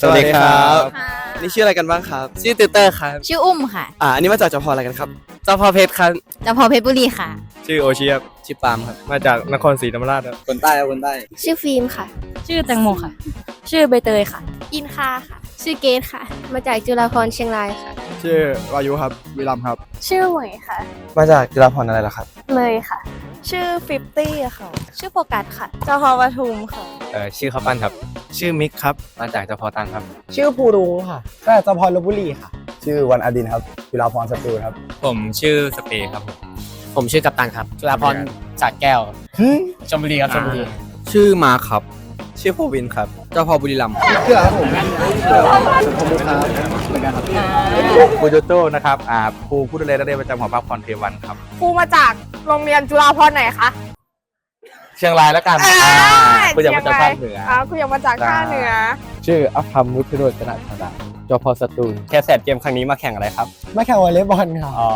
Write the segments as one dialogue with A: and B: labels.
A: สวัสดีครับ
B: ค่ะ
A: นี่ชื่ออะไรกันบ้างครับ
C: ชื่อติวเตอร์ครับ
B: ชื่ออุ้มค่ะ
A: อ่า อันนี้มาจากจพอะไรกันครับ
C: เจ้าพ่อเพชรครับ
B: เจ้าพ่อเพชรบุรีค่ะ
C: ชื่อโอเชียบชื่อปาล์มครับ มาจากนครศรีธรรมราชครับ
A: คนใต้ครับคนใต้
D: ชื่อฟิล์มค่ะ
B: ชื่อแตงโมค่ะ ชื่อใบเตยค่ะ
D: อินคาค่ะ ชื่อเกตค่ะ มาจากจุฬาภรณ์เชียงรายค่ะ
E: ชื่อวายุครับวิลัมครับ
D: ชื่อเหมยค่ะ
A: มาจากจุฬาภรณ์อะไรล่ะครับ
D: เลยค่ะ
F: ชื่อฟิฟตี้ค่ะ
D: ชื่อโฟกัสค่ะ
F: เจ้าพอปทุมค่ะ
C: เอ่อชื่อข้าวปั้นครับ ชื่อมิกครับ มาจากเจ้าพ่อตังครับ
E: ชื่อภูรุงค่ะก็จพรลบบุรีค่ะ
G: ชื่อวันอดินครับจุฬาพรณ์สตูลครับ
C: ผมชื่อสเปย์ครับผม ผมชื่อกัปตันครับจุฬาพรจากแก้วชลบุรีครับชลบุรี
A: ชื่อมาครับ ชื่อพวินครับ เจ้าพ่อบุรีรัมย์
E: ชื่ออะไรครับผมสุภมุขครับเหมือนกันครับ
H: ครูโจโจ้นะครับอ่าครูผู้ดูแลนักเรียนประจำหอพักพรเทวันครับ
F: ครูมาจากโรงเรียนจุฬาภรณ์ไหนคะ
H: เชียงรายแล้วกัน
F: อ่า
H: คุณจะมาจากภาคเหนือ
F: อ่าคุณยังมาจากภาคเหนือ
E: ชื่ออภัมมุทิโรจนะธดาจพสตูล
C: แค่แสดเกมครั้งนี้มาแข่งอะไรครับ
E: มาแข่งวอลเลย์บอลค่ะ
C: อ๋อ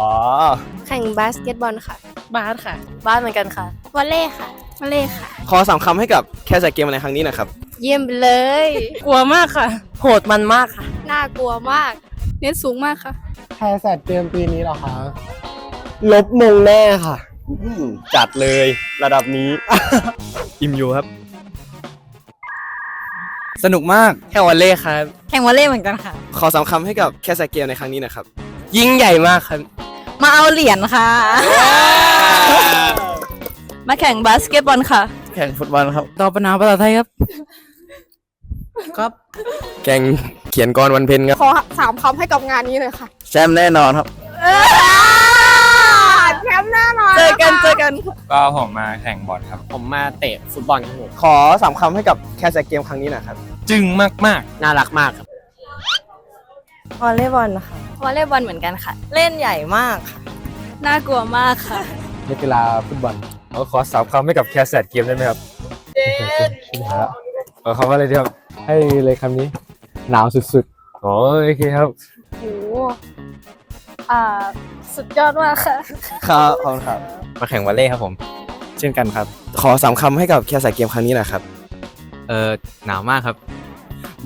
D: แข่งบาสเกตบอลค่ะ
B: บาสค่ะ
D: บาสเหมือนกันค่ะ วอลเล่ค่ะ วอลเล่ค่ะ
A: ขอสามคำให้กับแค่ใส่เกมในครั้งนี้หนะครับ
D: เยี่ยมไปเลย
B: กลัวมากค่ะ
D: โหดมันมากค่ะ น่ากลัวมาก เน้นสูงมากค่ะ
E: แพ้แสดเกมปีนี้เหรอคะ ลบมงแน่ค่ะ
C: จัดเลยระดับนี้ อิมยูครับ
A: สนุกมาก
C: แค่วอลเล่ครับ
B: แข่งวอลเลย์เหมือนกันค่ะ
A: ขอสามคำให้กับแค่ใส่เกมในครั้งนี้นะครับ
C: ยิ่งใหญ่มากครับ
B: มาเอาเหรียญค่ะ มาแข่งบาสเกตบอลค่ะ
A: แข่งฟุตบอลครับ
B: ตอบปัญหาภาษาไทยครับ
A: ครับแข่งเขียนกรวันเพ็ญครับ
F: ขอสามคำให้กับงานนี้เลยค่ะ
A: แชมป์แน่นอนครับ
F: แชมป์แน่นอน
B: เจอกันเจอกัน
C: ก็ผมมาแข่งบอลครับ ผมมาเตะฟุตบอลครับผม
A: ขอสามคำให้กับแค่ใส่เกมครั้งนี้หนะครับ
C: จึงมากมากๆน่ารักมากครับ
F: วอลเลย์บอลนะคะ
B: วอลเลย์บอลเหมือนกันค่ะ
F: เล่นใหญ่มากค่ะ
B: น่ากลัวมากค่ะ
E: นักกีฬาฟุตบอล
C: เอาขอสามคำให้กับแคสแซดเกมได้ไหมครับ
E: ชื่อหาละ
C: เอาคำว่าอะไรดีครับ
E: ให้เลยคำนี้ หนาวสุด
C: อ๋อโอเคครับ
F: โอ้อ่า สุดยอดมากค่ะ
A: ครับขอบคุณครับ
C: มาแข่งวอลเล่ครับผม เช่นกันครับ
A: ขอสามคำให้กับแค่ใส่เกมครั้งนี้หนะครับ
C: เออหนาวมากครับ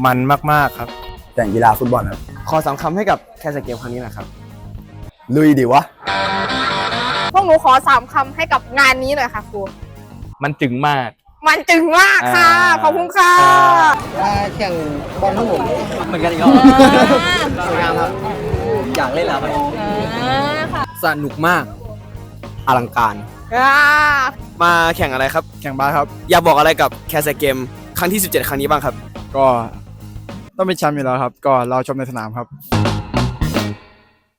C: มันมากๆครับ
G: แต่งกีฬาฟุตบอลครับ
A: ขอสามคำให้กับแค่ใส่เกมครั้งนี้หนะครับ
G: ลุยดิวะ
F: พวกหนูขอสามคำให้กับงานนี้หน่อยค่ะครู
H: มันจึงมาก
F: มันจึงมากค่ะ
H: อ่า
F: ขอบคุณค่ะ
E: มาแข่งบอลทั้งหมด
A: เหมือนกันอีกแล้วสวยงามครับ อยากเล่นแล้วครับสนุกมาก อลังการ
F: อ่า
A: มาแข่งอะไรครับ
E: แข่งบาสครับ
A: อยากบอกอะไรกับแคสเกมครั้งที่ 17 ครั้งนี้บ้างครับ
E: ก็ต้องเป็นแชมป์อยู่แล้วครับ ก็เราชมในสนามครับ